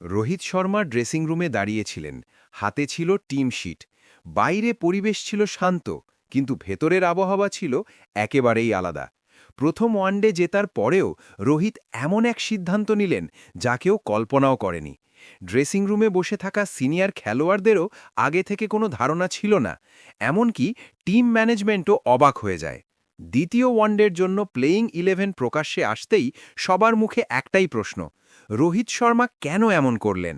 Rohit Sharma dressing রুমে দাঁড়িয়েছিলেন। হাতে ছিল টিম শিট। বাইরে পরিবেশ ছিল শান্ত, কিন্তু ভেতরের আবহাওয়া ছিল একেবারেই আলাদা। প্রথম ওয়ানডে জেতার পরেও রোহিত এমন এক সিদ্ধান্ত নিলেন যা কেউ কল্পনাও করেনি। ড্রেসিং রুমে বসে থাকা সিনিয়র খেলোয়াড়দেরও আগে থেকে কোনো ধারণা ছিল না, এমনকি টিম ম্যানেজমেন্টও অবাক হয়ে যায়। দ্বিতীয় ওয়ানডের জন্য প্লেয়িং ইলেভেন প্রকাশ্যে আসতেই সবার মুখে একটাই প্রশ্ন, রোহিত শর্মা কেন এমন করলেন?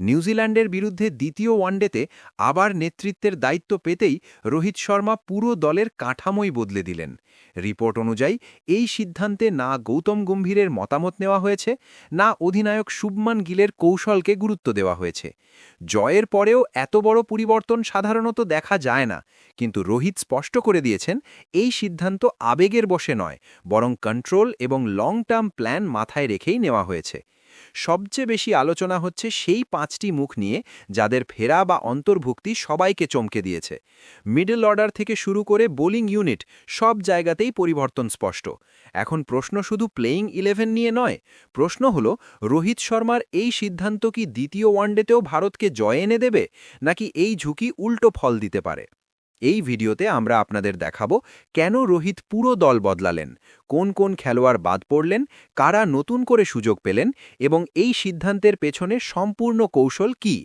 নিউজিল্যান্ডের বিরুদ্ধে দ্বিতীয় ওয়ানডেতে আবার নেতৃত্বের দায়িত্ব পেতেই রোহিত শর্মা পুরো দলের কাঠামোই বদলে দিলেন। রিপোর্ট অনুযায়ী, এই সিদ্ধান্তে না গৌতম গম্ভীরের মতামত নেওয়া হয়েছে, না অধিনায়ক শুভমান গিলের কৌশলকে গুরুত্ব দেওয়া হয়েছে। জয়ের পরেও এত বড় পরিবর্তন সাধারণত দেখা যায় না, কিন্তু রোহিত স্পষ্ট করে দিয়েছেন, এই সিদ্ধান্ত আবেগের বসে নয়, বরং কন্ট্রোল এবং লং টার্ম প্ল্যান মাথায় রেখেই নেওয়া হয়েছে। সবচেয়ে বেশি আলোচনা হচ্ছে সেই পাঁচটি মুখ নিয়ে যাদের ফেরা বা অন্তর্ভুক্তি সবাইকে চমকে দিয়েছে। মিডল অর্ডার থেকে শুরু করে বোলিং ইউনিট সব জায়গাতেই পরিবর্তন স্পষ্ট। এখন প্রশ্ন শুধু প্লেয়িং ইলেভেন নিয়ে নয়, প্রশ্ন হল, রোহিত শর্মার এই সিদ্ধান্ত কি দ্বিতীয় ওয়ানডেতেও ভারতকে জয় এনে দেবে, নাকি এই ঝুঁকি উল্টো ফল দিতে পারে? এই ভিডিওতে আমরা আপনাদের দেখাবো কেন রোহিত পুরো দল বদলালেন, কোন কোন খেলোয়াড় বাদ পড়লেন, কারা নতুন করে সুযোগ পেলেন এবং এই সিদ্ধান্তের পেছনে সম্পূর্ণ কৌশল কি।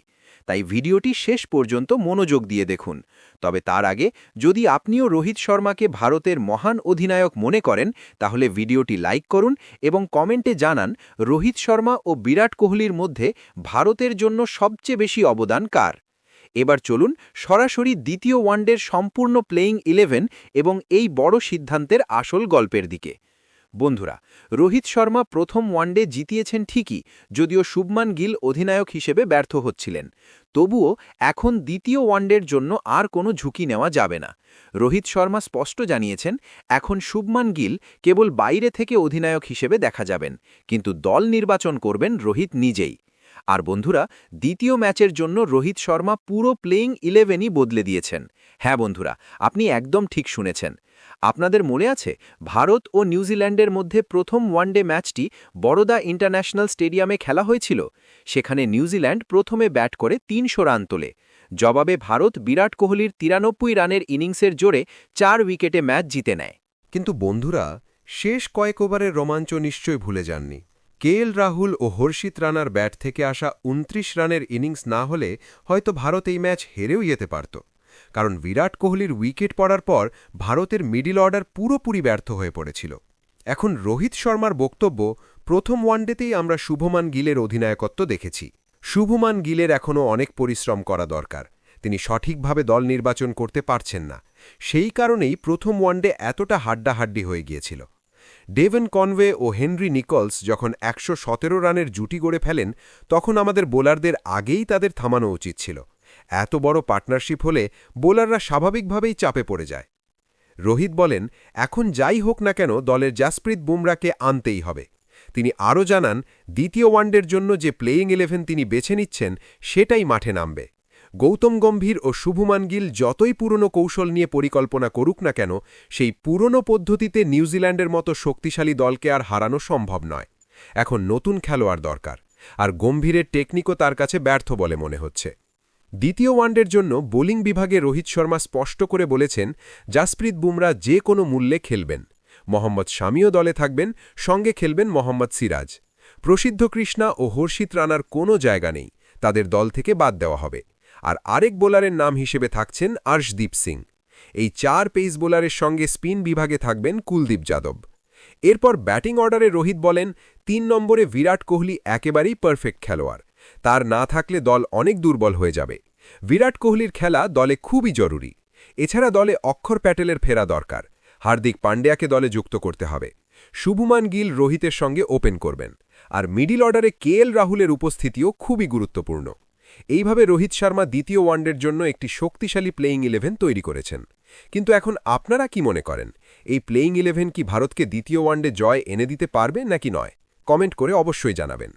তাই ভিডিওটি শেষ পর্যন্ত মনোযোগ দিয়ে দেখুন। তবে তার আগে যদি আপনিও রোহিত শর্মাকে ভারতের মহান অধিনায়ক মনে করেন, তাহলে ভিডিওটি লাইক করুন এবং কমেন্টে জানান রোহিত শর্মা ও বিরাট কোহলির মধ্যে ভারতের জন্য সবচেয়ে বেশি অবদান কার। এবার চলুন সরাসরি দ্বিতীয় ওয়ানডের সম্পূর্ণ প্লেয়িং ইলেভেন এবং এই বড় সিদ্ধান্তের আসল গল্পের দিকে। বন্ধুরা, রোহিত শর্মা প্রথম ওয়ানডে জিতিয়েছেন ঠিকই, যদিও শুভমান গিল অধিনায়ক হিসেবে ব্যর্থ হচ্ছিলেন। তবুও এখন দ্বিতীয় ওয়ানডের জন্য আর কোনো ঝুঁকি নেওয়া যাবে না। রোহিত শর্মা স্পষ্ট জানিয়েছেন, এখন শুভমান গিল কেবল বাইরে থেকে অধিনায়ক হিসেবে দেখা যাবেন, কিন্তু দল নির্বাচন করবেন রোহিত নিজেই। আর বন্ধুরা, দ্বিতীয় ম্যাচের জন্য রোহিত শর্মা পুরো প্লেয়িং ইলেভেনই বদলে দিয়েছেন। হ্যাঁ বন্ধুরা, আপনি একদম ঠিক শুনেছেন। আপনাদের মনে আছে, ভারত ও নিউজিল্যান্ডের মধ্যে প্রথম ওয়ানডে ম্যাচটি বড়দা ইন্টারন্যাশনাল স্টেডিয়ামে খেলা হয়েছিল। সেখানে নিউজিল্যান্ড প্রথমে ব্যাট করে তিনশো রান তোলে। জবাবে ভারত বিরাট কোহলির তিরানব্বই রানের ইনিংসের জোরে চার উইকেটে ম্যাচ জিতে নেয়। কিন্তু বন্ধুরা, শেষ কয়েক ওভারের রোমাঞ্চ নিশ্চয় ভুলে যাননি। কেএল রাহুল ও হর্ষিত রানার ব্যাট থেকে আসা উনত্রিশ রানের ইনিংস না হলে হয়তো ভারত এই ম্যাচ হেরেও যেতে পারত। কারণ বিরাট কোহলির উইকেট পড়ার পর ভারতের মিডিল অর্ডার পুরোপুরি ব্যর্থ হয়ে পড়েছিল। এখন রোহিত শর্মার বক্তব্য, প্রথম ওয়ানডেতেই আমরা শুভমান গিলের অধিনায়কত্ব দেখেছি। শুভমান গিলের এখনও অনেক পরিশ্রম করা দরকার। তিনি সঠিকভাবে দল নির্বাচন করতে পারছেন না। সেই কারণেই প্রথম ওয়ানডে এতটা হাড্ডাহাড্ডি হয়ে গিয়েছিল। ডেভেন কনওয়ে ও হেনরি নিকলস যখন একশো সতেরো রানের জুটি গড়ে ফেলেন, তখন আমাদের বোলারদের আগেই তাদের থামানো উচিত ছিল। এত বড় পার্টনারশিপ হলে বোলাররা স্বাভাবিকভাবেই চাপে পড়ে যায়। রোহিত বলেন, এখন যাই হোক না কেন, দলের জাসপ্রীত বুমরাকে আনতেই হবে। তিনি আরও জানান, দ্বিতীয় ওয়ানডের জন্য যে প্লেয়িং ইলেভেন তিনি বেছে নিচ্ছেন, সেটাই মাঠে নামবে। গৌতম গম্ভীর ও শুভমান গিল যতই পুরনো কৌশল নিয়ে পরিকল্পনা করুক না কেন, সেই পুরনো পদ্ধতিতে নিউজিল্যান্ডের মতো শক্তিশালী দলকে আর হারানো সম্ভব নয়। এখন নতুন খেলোয়াড় দরকার, আর গম্ভীরের টেকনিকও তার কাছে ব্যর্থ বলে মনে হচ্ছে। দ্বিতীয় ওয়ানডের জন্য বোলিং বিভাগে রোহিত শর্মা স্পষ্ট করে বলেছেন, জাসপ্রীত বুমরা যে কোনো মূল্যে খেলবেন। মোহাম্মদ শামিও দলে থাকবেন, সঙ্গে খেলবেন মোহাম্মদ সিরাজ। প্রসিদ্ধ কৃষ্ণা ও হর্ষিত রানার কোনো জায়গা নেই, তাদের দল থেকে বাদ দেওয়া হবে। আর আরেক বোলারের নাম হিসেবে থাকছেন আর্শদীপ সিং। এই চার পেস বোলারের সঙ্গে স্পিন বিভাগে থাকবেন কুলদীপ যাদব। এরপর ব্যাটিং অর্ডারে রোহিত বলেন, তিন নম্বরে বিরাট কোহলি একেবারেই পারফেক্ট খেলোয়াড়। তার না থাকলে দল অনেক দুর্বল হয়ে যাবে। বিরাট কোহলির খেলা দলে খুবই জরুরি। এছাড়া দলে অক্ষর প্যাটেলের ফেরা দরকার। হার্দিক পান্ডিয়াকে দলে যুক্ত করতে হবে। শুভমান গিল রোহিতের সঙ্গে ওপেন করবেন। আর মিডিল অর্ডারে কে রাহুলের উপস্থিতিও খুবই গুরুত্বপূর্ণ। এইভাবে রোহিত শর্মা দ্বিতীয় ওয়ানডের জন্য একটি শক্তিশালী প্লেয়িং ইলেভেন তৈরি করেছেন। কিন্তু এখন আপনারা কি মনে করেন? এই প্লেয়িং ইলেভেন কি ভারতকে দ্বিতীয় ওয়ানডে জয় এনে দিতে পারবে নাকি নয়? কমেন্ট করে অবশ্যই জানাবেন।